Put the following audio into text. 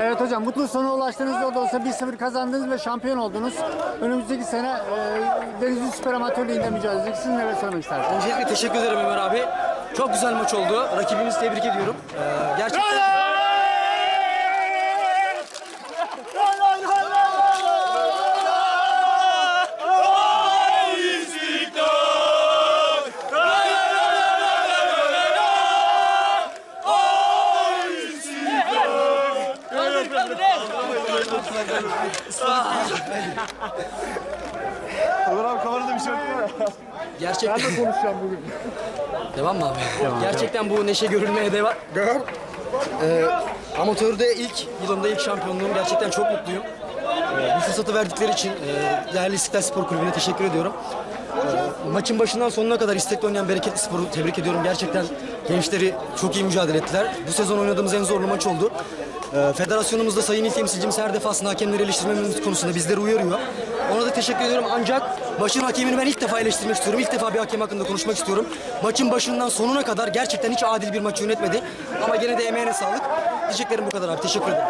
Evet hocam mutlu sona ulaştınız. O da olsa 1-0 kazandınız ve şampiyon oldunuz. Önümüzdeki sene e, Denizli Süper Amatör Ligi'nde mücadele edeceksiniz. Neler söylemek istersiniz? Öncelikle teşekkür ederim Ömer abi. Çok güzel maç oldu. Rakibimizi tebrik ediyorum. Ee, gerçekten Ömer abi kamerada bir şey yok gerçekten konuşacağım bugün. devam mı abi? gerçekten bu neşe görülmeye devam. Devam. Ee, amatörde ilk yılımda ilk şampiyonluğum. Gerçekten çok mutluyum. Ee, bu fırsatı verdikleri için e, değerli İstiklal Spor Kulübü'ne teşekkür ediyorum. Maçın başından sonuna kadar istekli oynayan Bereketli Spor'u tebrik ediyorum. Gerçekten gençleri çok iyi mücadele ettiler. Bu sezon oynadığımız en zorlu maç oldu. Ee, federasyonumuzda sayın il temsilcimiz her defasında hakemleri eleştirmemiz konusunda bizleri uyarıyor. Ona da teşekkür ediyorum ancak maçın hakemini ben ilk defa eleştirmek istiyorum. İlk defa bir hakem hakkında konuşmak istiyorum. Maçın başından sonuna kadar gerçekten hiç adil bir maç yönetmedi. Ama gene de emeğine sağlık. Diyeceklerim bu kadar abi. Teşekkür ederim.